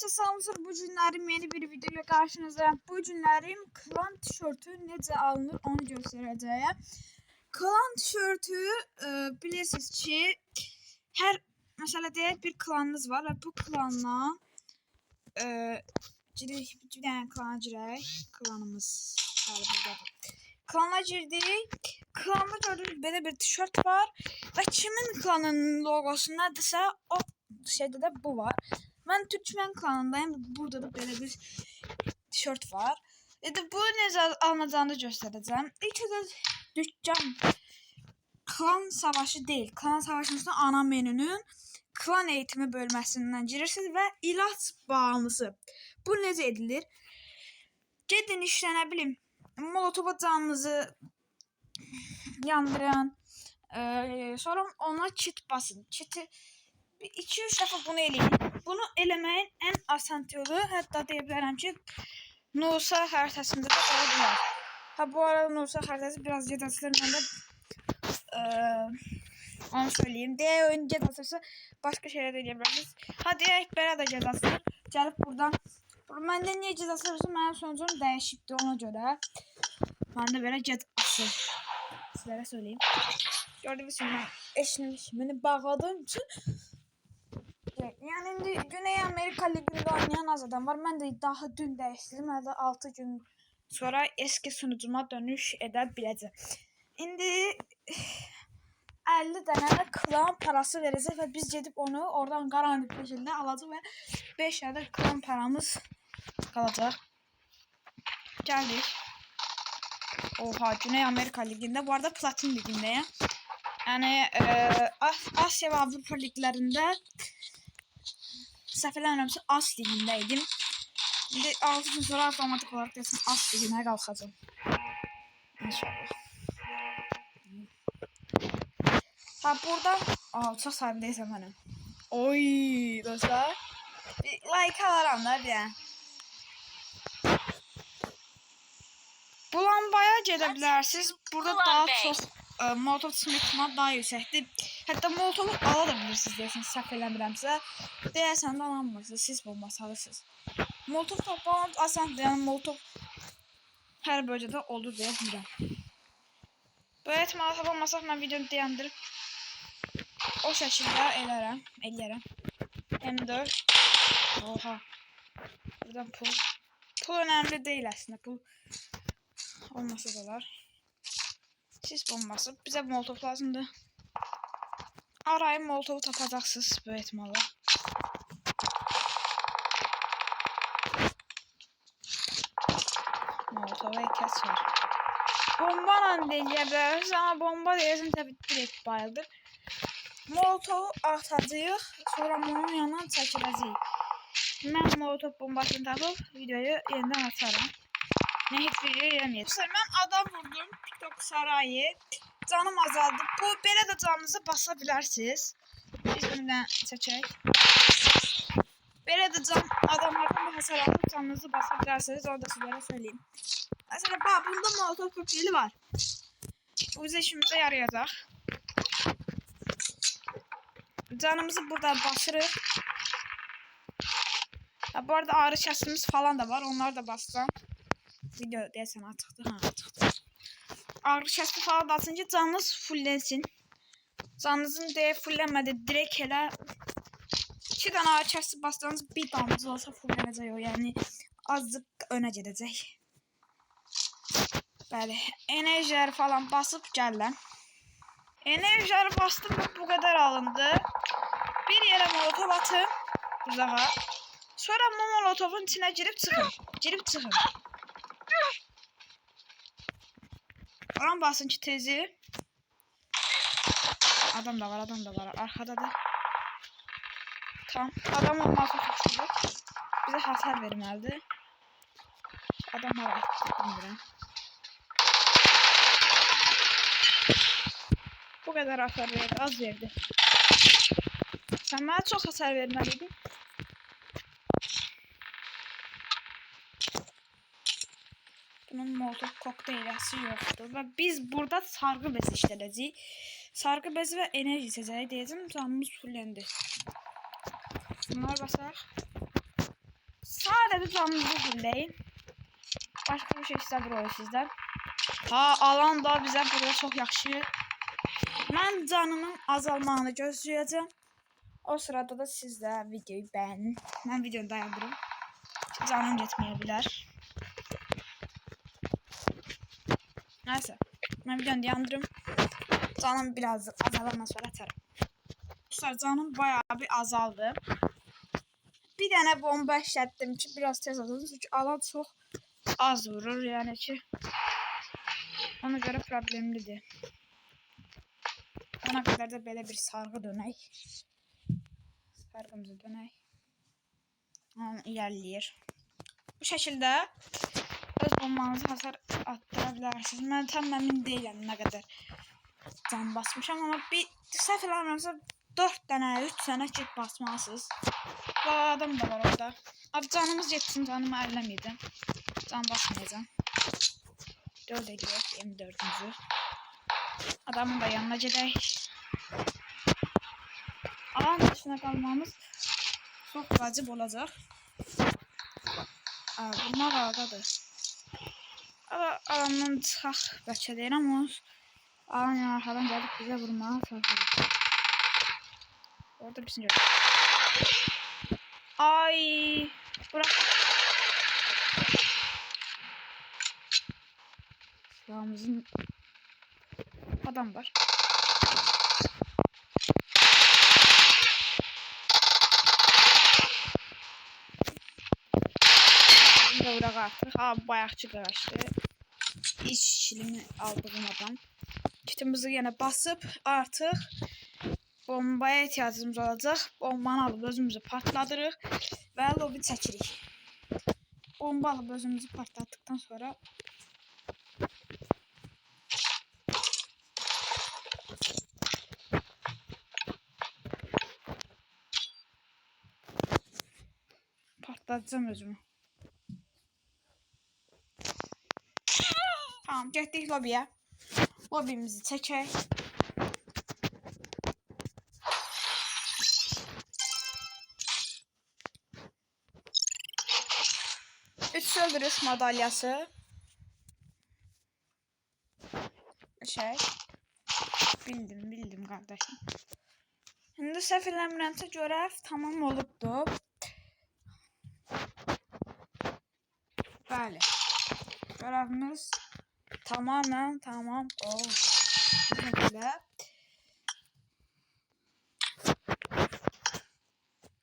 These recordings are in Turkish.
Herkese selamlar. Bu günlerim yeni bir video ile karşınızdayım. Bu günlerim klan tişörtü necə alınır onu göstereceğim. Klan tişörtü e, bilirsiniz ki her mesela deyək bir klanınız var ve bu klanla e, girik bir dənə klana girək. Klanımız var buradadır. Klana girdik. Klanda gördüğünüz böyle bir tişört var ve kimin klanının logosu nedirsə o şeyde de bu var. Ben Türkmen klanındayım. Burada da böyle bir tişört var. E de bu necə alınacağını göstereceğim. İlk önce dükkan klan savaşı değil. Klan savaşında ana menünün klan eğitimi bölməsindən girirsiniz və ilaç bağımlısı. Bu necə edilir? Gedin işlənə bilim. Molotova canınızı yandırın. Ee, sonra ona kit basın. Kiti 2-3 dəfə bunu eləyin. Bunu eləməyin ən asan yolu, hətta deyə bilərəm ki, Nusa xəritəsində də ola bilər. Ha bu arada Nusa xəritəsi biraz gedəsilir məndə eee onu söyleyeyim. Deyə oyun gedəsirsə başqa şeylər də eləyə bilərsiniz. Ha deyək belə də gedəsir. Gəlib buradan Burada məndə niyə ged asırsa mənim sonucum dəyişibdi ona görə. Məndə belə ged asır. Sizlərə söyleyeyim. Gördüğünüz gibi ben eşinim işimini bağladığım için yani Güney Amerika Ligi'nde oynayan az adam var. Ben de daha dün değiştirdim. Hələ də 6 gün sonra eski sunucuma dönüş edə biləcəm. İndi 50 dənə də klan parası verəcək və biz gedib onu oradan qaranlıq bir şəkildə alacaq və 5 dənə də klan paramız qalacaq. Gəldik. Oha Güney Amerika Ligi'nde. Bu arada Platin Ligi'ndeyim. Yani e, As- Asya ve Avrupa liglerinde səhv eləmirəmsə As ligindeydim. İndi 6 gün sonra avtomatik olarak desin As liginə qalxacağam. İnşallah. Ha burada Aa, çox sayımdaysam mənim. Oy dostlar. Bir like alaram da bir dənə. Bu lambaya gedə bilərsiniz. Burada daha çox e, Molotov Smith daha yüksəkdir. Hətta Molotovu ala da bilirsiniz deyəsən, səhv eləmirəmsə. Deyəsən də alamırsınız, siz bomba salırsınız. Molotov toplamaq asandır, yəni Molotov hər bölgədə olur deyə bilirəm. Böyle ehtimalı tapılmasaq mən videonu dayandırıb o şəkildə elərəm, eləyərəm. M4 Oha. Buradan pul. Pul önemli değil aslında. Pul olmasa da var. Sis bombası. Bize molotof lazımdı. Arayın molotofu tapacaksınız bu ihtimalle. Molotova kes var. Bomba deyiləbilərsiniz, ama bomba deyəsən tabii direkt bayıldır. Molotovu atacağıq, sonra onun yanından çəkiləcəyik. Mən molotov bombasını tapıb videoyu yenidən atarım. Ne hiç video yemeyeceğim. Ben adam vurdum. TikTok sarayı. Canım azaldı. Bu belə də canınızı basa bilərsiniz. Biz bundan seçək. Belə can adamlardan bir hasar alıp canınızı basa bilərsiniz. Onu da sizlərə söyleyeyim. Mesela bak bunda molotov kokteyli var. Bu bize işimize yarayacak. Canımızı burada basırıq. Ha, bu arada ağrı kəsimiz falan da var. Onları da basacağım. Video deyəsən açıqdır. Ha, açıqdır. Ağrı kəsimi falan da açın ki, canınız fullənsin. Canınızın deyə fullənmədi. Direkt elə 2 dənə ağrı kəsimi bastığınız bir damcı olsa fullənəcək o. Yəni azcıq önə gedəcək. Bəli, enerjiləri falan basıb gəlirəm. Enerjiləri bastım bu qədər alındı. Bir yerə molotov atın uzağa. Sonra bu molotovun içine girip çıkın. Girip çıkın. Oran basın ki tezi. Adam da var, adam da var. Arkada da. Tamam. Adam olması suçludur. Bize hasar verməlidir. Adam etdi, bilmirəm. Bu qədər hasar verdi, az verdi. Sən mənə çox hasar verməliydin. Bunun molotov kokteyləsi yoxdur və biz burada sarğı bezi işlədəcəyik. Sarğı bezi və enerji içəcəyi deyəcəm, canımız fulləndi. Bunlar basaq. bir canınızı fulleyin. Başka bir şey istemiyorum sizden. Ha alan da bize burada çok yaxşı. Ben canımın azalmağını gözləyəcəm. O sırada da siz de videoyu beğenin. Ben videonu dayandırım. Canım yetmeyebilir. Neyse. Ben videonu dayandırım. Canım biraz azalana sonra atarım. Dostlar canım bayağı bir azaldı. Bir tane bomba işlettim ki biraz tez azaldı. Çünkü alan çok az vurur yani ki. Ona göre problemlidir. Ona kadar da belə bir sargı dönək. Sargımızı dönək. Onu ilerleyir. Bu şekilde öz bombanızı hasar attıra bilərsiniz. Mən tam əmin deyiləm nə qədər can basmışam amma bir eləmirəmsə 4 dənə, 3 dənə kit basmalısınız. Və adam da var orada. Abi canımız yetsin, canımı əlləməyəcəm. Can basmayacağım. 4 ediyor M4'ümüzü. Adamın da yanına gedək. Alan dışına qalmamız çok vacib olacaq. Aa, bunlar aradadır. Ama alandan çıxaq bəlkə deyirəm o. Alan yəni arxadan gəlib bizə vurmağa çalışır. Orada bizim yok. Ay, bırak. Silahımızın adam var. Bırak artık. Ha bayakçı kaçtı. İş şilimi aldığım adam. Kitimizi yine basıp artık bombaya ihtiyacımız olacak. Bombanı alıp özümüzü patladırıq ve lobi çəkirik. Bomba alıp özümüzü patlattıktan sonra patlatacağım özümü. Tamam getdik lobiyə. Lobimizi çəkək. Üç söldürüş madalyası. Şey. Bildim, bildim kardeşim. Şimdi səhv eləmirəmsə görev tamam olubdu. Bəli. Görevimiz tamamen tamam oldu. Bu şekilde.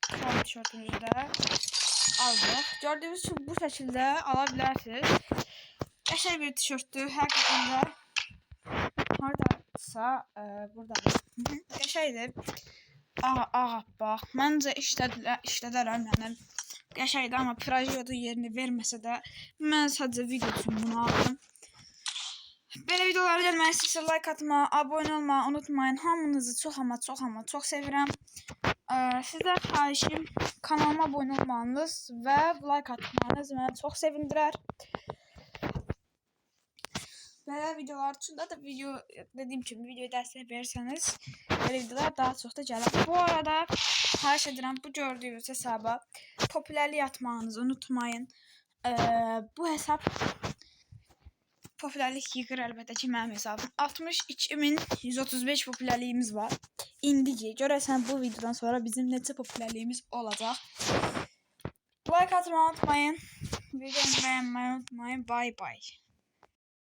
Son tişörtümüzü de aldık. Gördüğünüz gibi bu şekilde alabilirsiniz. Yaşar bir tişörttü. Herkesin de haradasa e, burada. Yaşaydı. Aa, aa bak. Məncə işlədilər, işlədərəm yəni. Qəşəydi amma Prajoda yerini verməsə də mən sadəcə video üçün bunu aldım. Belə videoları gəlmək istəyirsə like atma, abunə olmağı unutmayın. Hamınızı çox amma çox amma çox sevirəm. Ee, sizdən xahişim kanalıma abunə olmanız və like atmanız məni çox sevindirər. Belə videolar üçün də, də video dediyim kimi video dəstək verirsəniz belə videolar daha çox da gələr. Bu arada xahiş edirəm bu gördüyünüz hesaba popülərlik atmanızı unutmayın. Ee, bu hesab popülərlik yığır əlbəttə ki mənim hesabım. 62135 popülərliyimiz var. İndiki görəsən bu videodan sonra bizim neçə popülərliyimiz olacaq. Like atmayı unutmayın. Videomu beğenmeyi unutmayın. Bye bye.